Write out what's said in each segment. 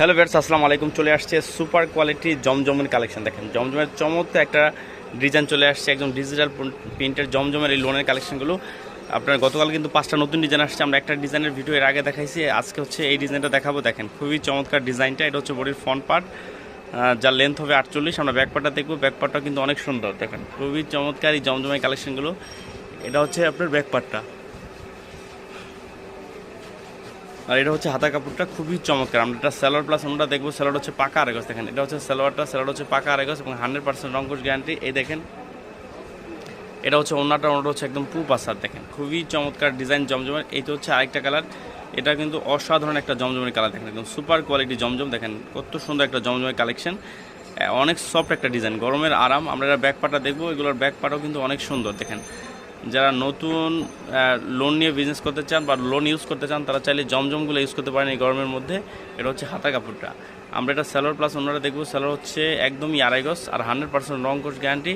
Hello bets আসসালামু আলাইকুম। চলে আসছে সুপার কোয়ালিটি জমজমের কালেকশন। দেখেন, জমজমের চমৎকার একটা ডিজাইন চলে আসছে, একদম ডিজিটাল প্রিন্টের জমজমের এই লোনের কালেকশনগুলো। আপনার গতকাল কিন্তু পাঁচটা নতুন ডিজাইন আসছে, আমরা একটা ডিজাইনের ভিডিও এর আগে দেখাইছি। আজকে হচ্ছে এই ডিজাইনটা দেখাবো। দেখেন, খুবই চমৎকার ডিজাইনটা। এটা হচ্ছে বডির ফ্রন্ট পার্ট যার লেন্থ হবে আটচল্লিশ। আমরা ব্যাক পার্টটা দেখব। ব্যাক পার্টটা কিন্তু অনেক সুন্দর। দেখেন, খুবই চমৎকার এই জমজমের কালেকশনগুলো। এটা হচ্ছে আপনার ব্যাক পার্টটা আর এটা হচ্ছে হাতা কাপড়টা খুবই চমৎকার। আমরা এটা স্যালোয়ার প্লাস আমরা দেখব স্যালোয়ার হচ্ছে পাকা আরেগস দেখেন। এটা হচ্ছে স্যালোয়ারটা স্যালোয়ার হচ্ছে পাকা আরেগস এবং হান্ড্রেড পার্সেন্ট রঙ্কশ গ্যারান্টি এই দেখেন, এটা হচ্ছে ওনাটা ওনাটা হচ্ছে একদম পু পাসার দেখেন। খুবই চমৎকার ডিজাইন জমজমের। এইটা হচ্ছে আরেকটা কালার এটা কিন্তু অসাধারণ একটা জমজমের কালার দেখেন। একদম সুপার কোয়ালিটি জমজম, দেখেন। কত সুন্দর একটা জমজমের কালেকশন অনেক সফট একটা ডিজাইন গরমের আরাম। আমরা এটা ব্যাক পাটা দেখব, এগুলোর ব্যাক পাটাও কিন্তু অনেক সুন্দর, দেখেন। যারা নতুন লোন নিয়ে বিজনেস করতে চান বা লোন ইউজ করতে চান, তারা চাইলে জমজমগুলো ইউজ করতে পারেন এই গরমের মধ্যে। এটা হচ্ছে হাতা কাপড়টা। আমরা এটা স্যালোর প্লাস ওনারা দেখব। স্যালোর হচ্ছে একদমই আড়াই গজ আর হান্ড্রেড পার্সেন্ট রং কোর্স গ্যারান্টি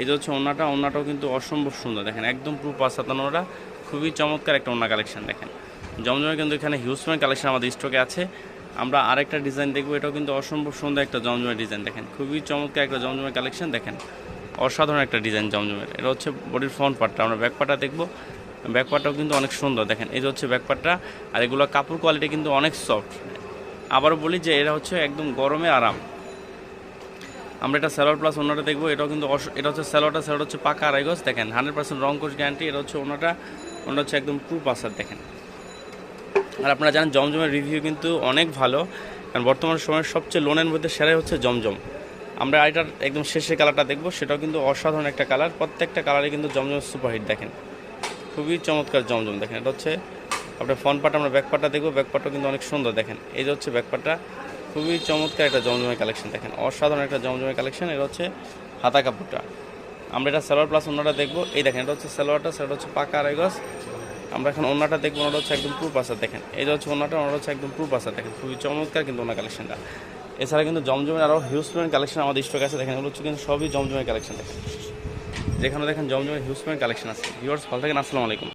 এই যে হচ্ছে ওনাটা ওনাটাও কিন্তু অসম্ভব সুন্দর। দেখেন, একদম পুরো পাঁচ সাতানোটা খুবই চমৎকার একটা ওনা কালেকশন দেখেন। জমজমে কিন্তু এখানে হিউজম্যান কালেকশন আমাদের স্টকে আছে। আমরা আরেকটা ডিজাইন দেখব। এটাও কিন্তু অসম্ভব সুন্দর একটা জমজমের ডিজাইন দেখেন। খুবই চমৎকার একটা জমজমের কালেকশন দেখেন। অসাধারণ একটা ডিজাইন জমজমের। এটা হচ্ছে বডির ফ্রন্ট পার্টটা, আমরা ব্যাক পার্টটা দেখব। ব্যাক পার্টটাও কিন্তু অনেক সুন্দর, দেখেন, এই হচ্ছে ব্যাক পার্টটা আর এগুলো কাপড় কোয়ালিটি কিন্তু অনেক সফট আবারও বলি যে এটা হচ্ছে একদম গরমে আরাম। আমরা এটা স্যালোয়ার প্লাস ওনাটা দেখব, এটাও কিন্তু এটা হচ্ছে স্যালোয়ারটা স্যালোয়ার হচ্ছে পাকা আড়াই গজ, দেখেন, হান্ড্রেড পার্সেন্ট রং কোচ গ্যারান্টি এটা হচ্ছে ওনাটা ওনাটা হচ্ছে একদম ট্রু পাসার, দেখেন। আর আপনারা জানেন জমজমের রিভিউ কিন্তু অনেক ভালো, কারণ বর্তমান সময়ের সবচেয়ে লোনের মধ্যে সেরাই হচ্ছে জমজম। আমরা এটার একদম শেষে কালারটা দেখব, সেটাও কিন্তু অসাধারণ একটা কালার। প্রত্যেকটা কালারে কিন্তু জমজম সুপারহিট দেখেন। খুবই চমৎকার জমজম দেখেন। এটা হচ্ছে আপনার ফ্রন্ট পার্ট আমরা ব্যাক পার্টটা দেখব ব্যাক কিন্তু অনেক সুন্দর দেখেন। এই যে হচ্ছে ব্যাক পার্টটা খুবই চমৎকার একটা জমজমের কালেকশন দেখেন। অসাধারণ একটা জমজমের কালেকশন এটা হচ্ছে হাতা কাপড়টা। আমরা এটা সালোয়ার প্লাস অন্যটা দেখব। এই দেখেন, এটা হচ্ছে সালোয়ারটা, সেটা হচ্ছে পাকা আড়াই গজ। আমরা এখন ওনাটা দেখব, ওনাটা হচ্ছে একদম প্রুফ আসার দেখেন। এই যে হচ্ছে ওনাটা ওনাটা হচ্ছে একদম প্রুফ আসার দেখেন। খুবই চমৎকার কিন্তু ওনার কালেকশনটা এছাড়া কিন্তু জমজমের আরও হিউজ পরিমাণ কালেকশন আমাদের স্টক আছে। দেখেন, এগুলো হচ্ছে কিন্তু সবই জমজমের কালেকশন দেখেন। যেখানে দেখেন জমজমের হিউজ পরিমাণ কালেকশন আছে। ভিউয়ার্স ভালো থাকেন, আসসালামু আলাইকুম।